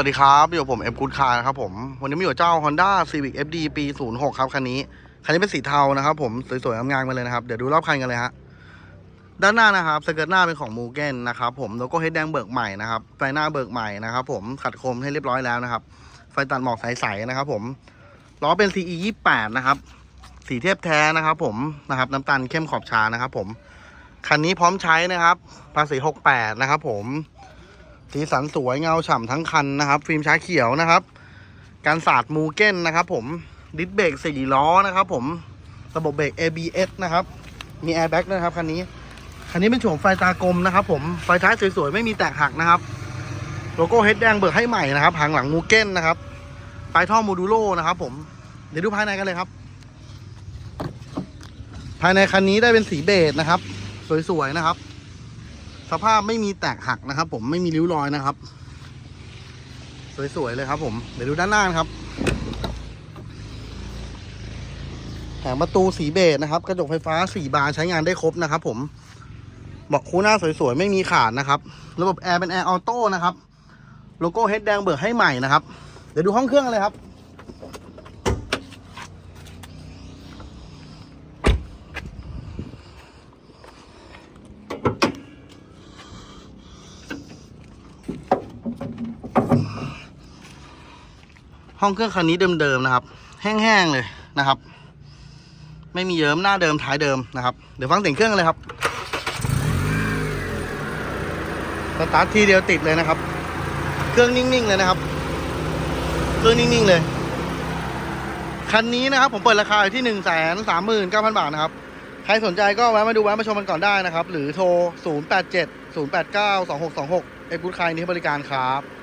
สวัสดีครับอยู่กับผมเอ็มกูดคาร์นะครับผมวันนี้มีอยู่เจ้า Honda Civic FD ปี 06 ครับคันนี้ คันนี้เป็นสีเทานะครับผมสวยๆงามๆมาเลยนะครับ เดี๋ยวดูรอบคันกันเลยฮะด้านหน้านะครับสเกิร์ตหน้าเป็นของมูเกนนะครับผมโลโก้เฮดแดงเบิกใหม่นะครับไฟหน้าเบิกใหม่นะครับผมขัดโคมให้เรียบร้อยแล้วนะครับ ไฟตัดหมอกใสๆนะครับผมล้อเป็น CE 28นะครับสีเทียบแท้นะครับผมนะครับน้ำตาลเข้มขอบชานะครับผมคันนี้พร้อมใช้นะครับภาษี68นะครับผม สีสันสวยเงาฉ่ำทั้งคันนะครับ ฟิล์มช้าเขียวนะครับ การสาดมูเก้นนะครับ ผมดิสเบรกสี่ล้อนะครับ ผมระบบเบรก ABS นะครับ มีแอร์แบ็กด้วยนะครับคันนี้คันนี้เป็นโฉมไฟตากลมนะครับ ผมไฟท้ายสวยๆไม่มีแตกหักนะครับโลโก้เฮดแดงเบิกให้ใหม่นะครับหางหลังมูเก้นนะครับปลายท่อโมดูโลนะครับ ผมเดี๋ยวดูภายในกันเลยครับ ภายในคันนี้ได้เป็นสีเบจนะครับ สวยๆนะครับ สภาพไม่มีแตกหักนะครับ ผมไม่มีริ้วรอยนะครับ สวยๆเลยครับผมเดี๋ยวดูด้านหน้านะครับแผงประตูสีเบจนะครับ กระจกไฟฟ้าสี่บานใช้งานได้ครบนะครับ ผมบอกคู่หน้าสวยๆ ไม่มีขาดนะครับ ระบบแอร์เป็นแอร์ออโต้นะครับ โลโก้เฮดแดงเบิกให้ใหม่นะครับ เดี๋ยวดูห้องเครื่องเลยครับ ห้องเครื่องคันนี้เดิมๆนะครับ แห้งๆเลยนะครับ ไม่มีเยิ้มหน้าเดิมท้ายเดิมนะครับ เดี๋ยวฟังเสียงเครื่องเลยครับสตาร์ททีเดียวติดเลยนะครับ เครื่องนิ่งๆเลยนะครับ เครื่องนิ่งๆเลย คันนี้นะครับผมเปิดราคาอยู่ที่หนึ่งแสนสามหมื่นเก้าพันบาทนะครับ ใครสนใจก็แวะมาดูแวะมาชมกันก่อนได้นะครับ หรือโทร 0 8 7 0 8 9 2 6 2 6 เอ็กซ์บูธคายนี้ให้บริการครับ